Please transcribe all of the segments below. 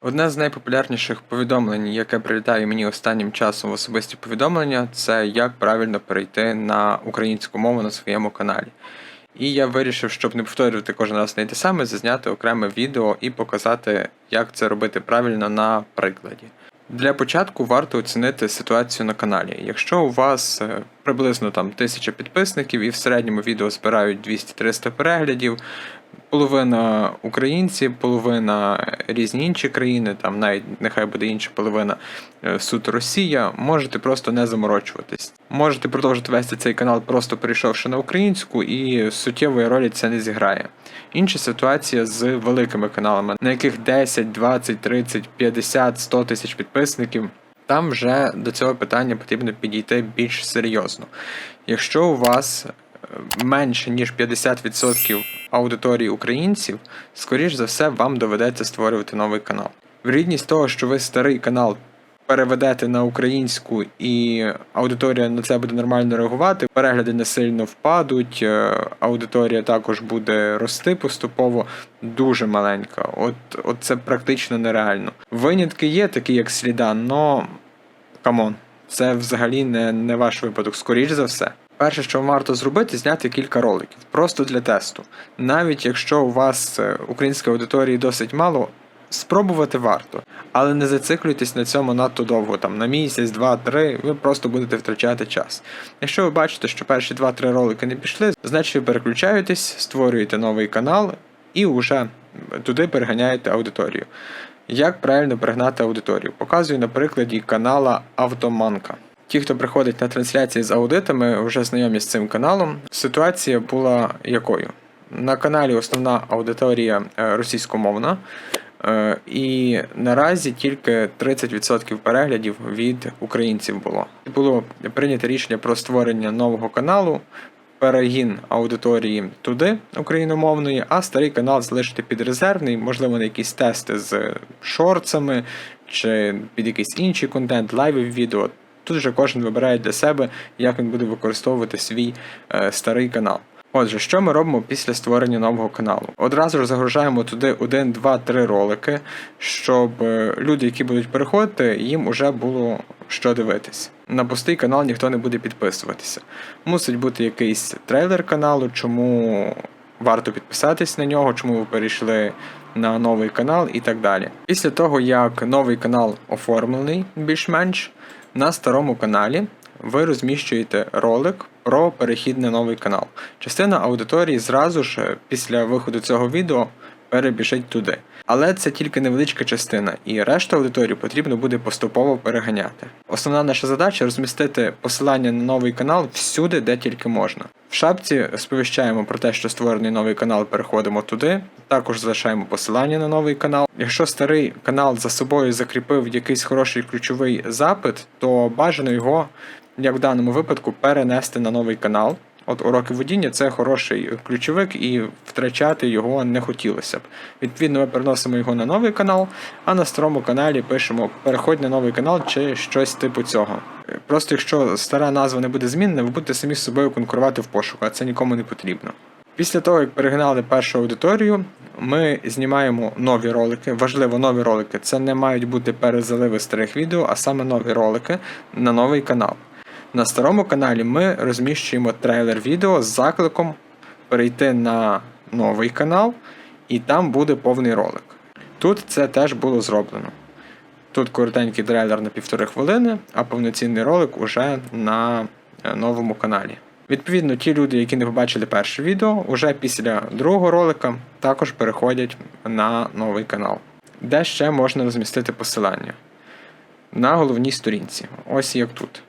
Одне з найпопулярніших повідомлень, яке прилітає мені останнім часом в особисті повідомлення, це як правильно перейти на українську мову на своєму каналі. І я вирішив, щоб не повторювати кожен раз не те саме, зазняти окреме відео і показати, як це робити правильно на прикладі. Для початку варто оцінити ситуацію на каналі. Якщо у вас е, приблизно там 1000 підписників і в середньому відео збирають 200-300 переглядів, половина українці, половина різні інші країни, там навіть нехай буде інша половина е, суто Росія, можете просто не заморочуватись. Можете продовжити вести цей канал, просто перейшовши на українську, і суттєвої ролі це не зіграє. Інша ситуація з великими каналами, на яких 10, 20, 30, 50, 100 тисяч підписників. Там вже до цього питання потрібно підійти більш серйозно. Якщо у вас менше ніж 50% аудиторії українців, скоріш за все, вам доведеться створювати новий канал. Вірогідність того, що ви старий канал переведете на українську і аудиторія на це буде нормально реагувати, перегляди не сильно впадуть, е, аудиторія також буде рости поступово, дуже маленька. От, от це практично нереально. Винятки є, такі як сліда, но камон, це взагалі не, не ваш випадок, скоріш за все. Перше, що варто зробити, зняти кілька роликів, просто для тесту. Навіть якщо у вас е, української аудиторії досить мало, спробувати варто. Але не зациклюйтесь на цьому надто довго, там на місяць, два, три, ви просто будете втрачати час. Якщо ви бачите, що перші 2-3 ролики не пішли, значить ви переключаєтесь, створюєте новий канал і вже туди переганяєте аудиторію. Як правильно пригнати аудиторію? Показую на прикладі канала Автоманка. Ті, хто приходить на трансляції з аудитами, вже знайомі з цим каналом. Ситуація була якою? На каналі основна аудиторія е, російськомовна, е, і наразі тільки 30% переглядів від українців було. Було прийнято рішення про створення нового каналу, перегін аудиторії туди, україномовної, а старий канал залишити під резервний, можливо, на якісь тести з шорцами чи під якийсь інший контент, лайви відео. Тут вже кожен вибирає для себе, як він буде використовувати свій е, старий канал. Отже, що ми робимо після створення нового каналу? Одразу ж загружаємо туди 1, 2, 3 ролики, щоб е, люди, які будуть переходити, їм уже було що дивитись. На пустий канал ніхто не буде підписуватися. Мусить бути якийсь трейлер каналу, чому варто підписатись на нього, чому ви перейшли на новий канал і так далі. Після того, як новий канал оформлений більш-менш, на старому каналі ви розміщуєте ролик про перехід на новий канал. Частина аудиторії зразу ж е, після виходу цього відео перебіжить туди. Але це тільки невеличка частина, і решту аудиторії потрібно буде поступово переганяти. Основна наша задача розмістити посилання на новий канал всюди, де тільки можна. В шапці сповіщаємо про те, що створений новий канал, переходимо туди. Також залишаємо посилання на новий канал. Якщо старий канал за собою закріпив якийсь хороший ключовий запит, то бажано його, як в даному випадку, перенести на новий канал. От уроки водіння це хороший ключовик, і втрачати його не хотілося б. Відповідно, ми переносимо його на новий канал, а на старому каналі пишемо переходь на новий канал чи щось типу цього. Просто якщо стара назва не буде змінена, ви будете самі з собою конкурувати в пошуку, а це нікому не потрібно. Після того, як перегнали першу аудиторію, ми знімаємо нові ролики. Важливо, нові ролики. Це не мають бути перезаливи старих відео, а саме нові ролики на новий канал. На старому каналі ми розміщуємо трейлер відео з закликом перейти на новий канал, і там буде повний ролик. Тут це теж було зроблено. Тут коротенький трейлер на півтори хвилини, а повноцінний ролик уже на е, новому каналі. Відповідно, ті люди, які не побачили перше відео, уже після другого ролика також переходять на новий канал, де ще можна розмістити посилання на головній сторінці. Ось як тут.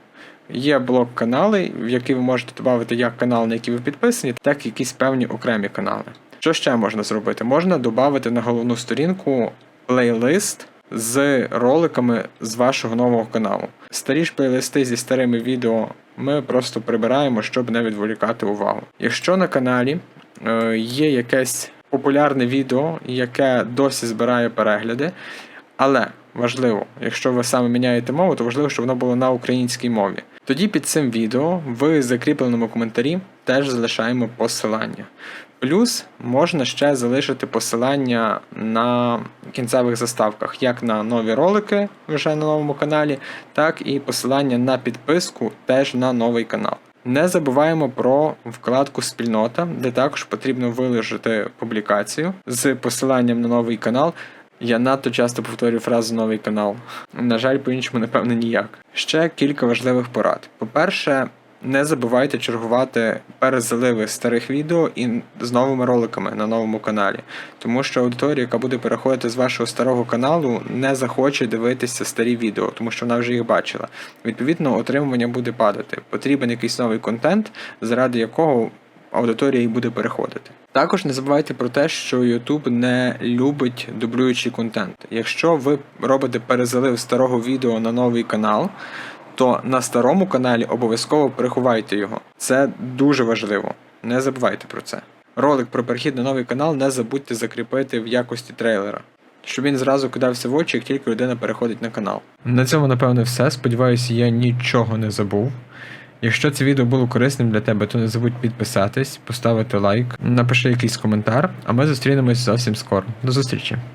Є блок канали, в які ви можете додати як канал, на який ви підписані, так і якісь певні окремі канали. Що ще можна зробити? Можна додати на головну сторінку плейлист з роликами з вашого нового каналу. Старі ж плейлисти зі старими відео ми просто прибираємо, щоб не відволікати увагу. Якщо на каналі е, є якесь популярне відео, яке досі збирає перегляди, але важливо, якщо ви саме міняєте мову, то важливо, щоб воно було на українській мові. Тоді під цим відео в закріпленому коментарі теж залишаємо посилання. Плюс можна ще залишити посилання на кінцевих заставках, як на нові ролики вже на новому каналі, так і посилання на підписку теж на новий канал. Не забуваємо про вкладку Спільнота, де також потрібно виложити публікацію з посиланням на новий канал. Я надто часто повторюю фразу новий канал. На жаль, по-іншому, напевно, ніяк. Ще кілька важливих порад. По-перше, не забувайте чергувати перезаливи старих відео і з новими роликами на новому каналі, тому що аудиторія, яка буде переходити з вашого старого каналу, не захоче дивитися старі відео, тому що вона вже їх бачила. Відповідно, отримування буде падати. Потрібен якийсь новий контент, заради якого аудиторія і буде переходити. Також не забувайте про те, що YouTube не любить дублюючий контент. Якщо ви робите перезалив старого відео на новий канал, то на старому каналі обов'язково переховайте його. Це дуже важливо. Не забувайте про це. Ролик про перехід на новий канал не забудьте закріпити в якості трейлера, щоб він зразу кидався в очі, як тільки людина переходить на канал. На цьому, напевно, все. Сподіваюся, я нічого не забув. Якщо це відео було корисним для тебе, то не забудь підписатись, поставити лайк, напиши якийсь коментар, а ми зустрінемось зовсім скоро. До зустрічі!